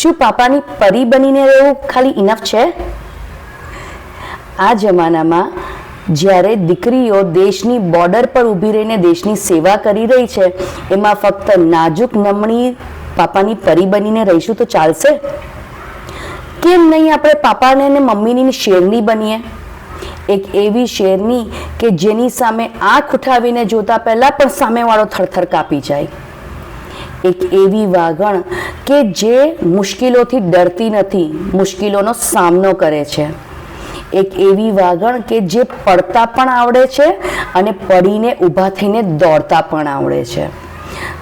શું પાપાની પરી બનીને રહેવું ખાલી ઇનફ છે? આ જમાનામાં જ્યારે દીકરીઓ દેશની બોર્ડર પર ઊભી રહીને દેશની સેવા કરી રહી છે, એમાં ફક્ત નાજુક નમણી પાપાની પરી બનીને રહીશું તો ચાલશે? કેમ નહીં આપણે પાપાને અને મમ્મીની શેરની બનીએ? એક એવી શેરની કે જેની સામે આંખ ઉઠાવીને જોતા પહેલાં પણ સામેવાળો થરથર કાપી જાય. એક એવી વાગણ કે જે મુશ્કેલોથી ડરતી નથી, મુશ્કેલોનો સામનો કરે છે. એક એવી વાગણ કે જે પડતા પણ આવડે છે અને પડીને ઊભા થઈને દોડતા પણ આવડે છે.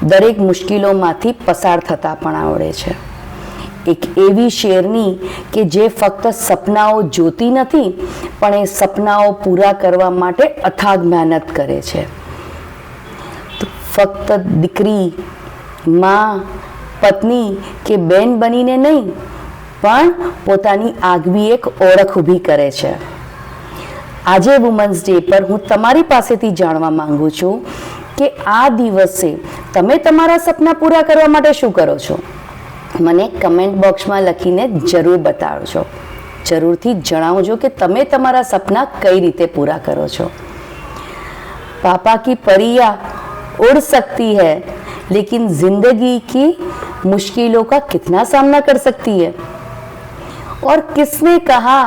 દરેક મુશ્કેલોમાંથી પસાર થતા પણ આવડે છે. એક એવી શેરની કે જે ફક્ત સપનાઓ જોતી નથી, પણ એ સપનાઓ પૂરા કરવા માટે અથાગ મહેનત કરે છે. ફક્ત દીકરી માં, પત્ની કે બેન બનીને નહીં, પણ પોતાની આગવી એક ઓળખ ઊભી કરે છે. આજે વુમન્સ ડે પર હું તમારી પાસેથી જાણવા માંગુ છું કે આ દિવસે તમે તમારા સપના પૂરા કરવા માટે શું કરો છો? મને કમેન્ટ બોક્સમાં લખીને જરૂર બતાવજો. જરૂરથી જણાવજો કે તમે તમારા સપના કઈ રીતે પૂરા કરો છો. પાપા કી પરિયા ઉડ સકતી હૈ लेकिन ज़िंदगी की मुश्किलों का कितना सामना कर सकती है? और किसने कहा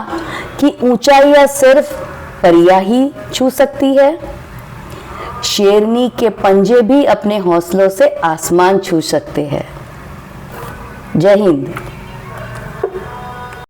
कि ऊंचाइयाँ सिर्फ़ परिया ही छू सकती है? शेरनी के पंजे भी अपने हौसलों से आसमान छू सकते हैं। जय हिंद।